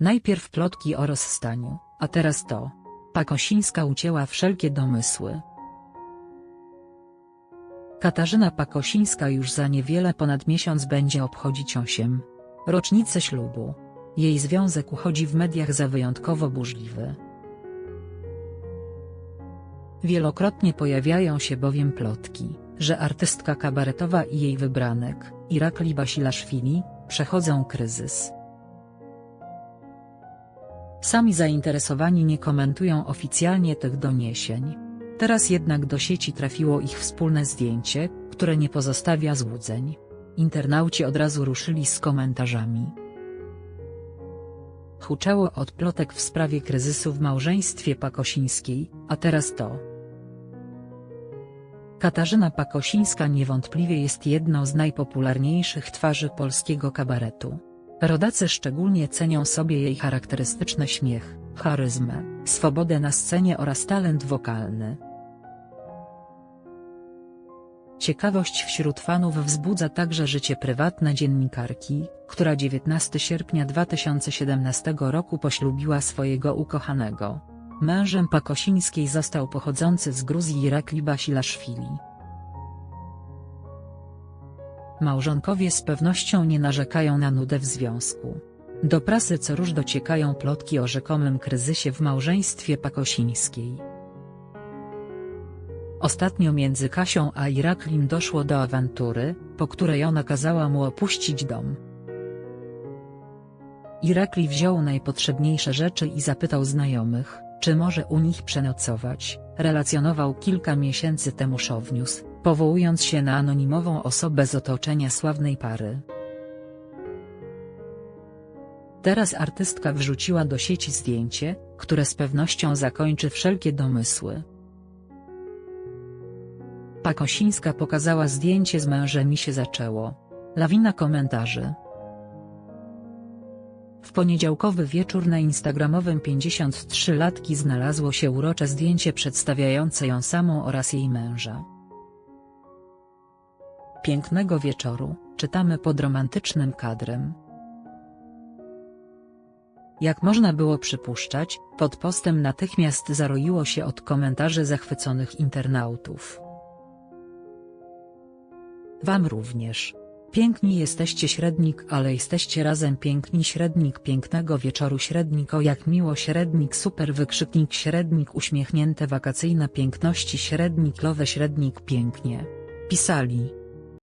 Najpierw plotki o rozstaniu, a teraz to. Pakosińska ucięła wszelkie domysły. Katarzyna Pakosińska już za niewiele ponad miesiąc będzie obchodzić 8. rocznicę ślubu. Jej związek uchodzi w mediach za wyjątkowo burzliwy. Wielokrotnie pojawiają się bowiem plotki, że artystka kabaretowa i jej wybranek, Irakli Basilaszwili, przechodzą kryzys. Sami zainteresowani nie komentują oficjalnie tych doniesień. Teraz jednak do sieci trafiło ich wspólne zdjęcie, które nie pozostawia złudzeń. Internauci od razu ruszyli z komentarzami. Huczało od plotek w sprawie kryzysu w małżeństwie Pakosińskiej, a teraz to. Katarzyna Pakosińska niewątpliwie jest jedną z najpopularniejszych twarzy polskiego kabaretu. Rodacy szczególnie cenią sobie jej charakterystyczny śmiech, charyzmę, swobodę na scenie oraz talent wokalny. Ciekawość wśród fanów wzbudza także życie prywatne dziennikarki, która 19 sierpnia 2017 roku poślubiła swojego ukochanego. Mężem Pakosińskiej został pochodzący z Gruzji Irakli Basilaszwili. Małżonkowie z pewnością nie narzekają na nudę w związku. Do prasy co róż dociekają plotki o rzekomym kryzysie w małżeństwie Pakosińskiej. Ostatnio między Kasią a Iraklim doszło do awantury, po której ona kazała mu opuścić dom. Irakli wziął najpotrzebniejsze rzeczy i zapytał znajomych, czy może u nich przenocować, relacjonował kilka miesięcy temu Show News, powołując się na anonimową osobę z otoczenia sławnej pary. Teraz artystka wrzuciła do sieci zdjęcie, które z pewnością zakończy wszelkie domysły. Pakosińska pokazała zdjęcie z mężem i się zaczęło. Lawina komentarzy. W poniedziałkowy wieczór na instagramowym 53-latki znalazło się urocze zdjęcie przedstawiające ją samą oraz jej męża. Pięknego wieczoru, czytamy pod romantycznym kadrem. Jak można było przypuszczać, pod postem natychmiast zaroiło się od komentarzy zachwyconych internautów. Wam również. Piękni jesteście średnik ale jesteście razem piękni średnik pięknego wieczoru średnik o jak miło średnik super wykrzyknik średnik uśmiechnięte wakacyjne piękności średnik lowe średnik pięknie. Pisali.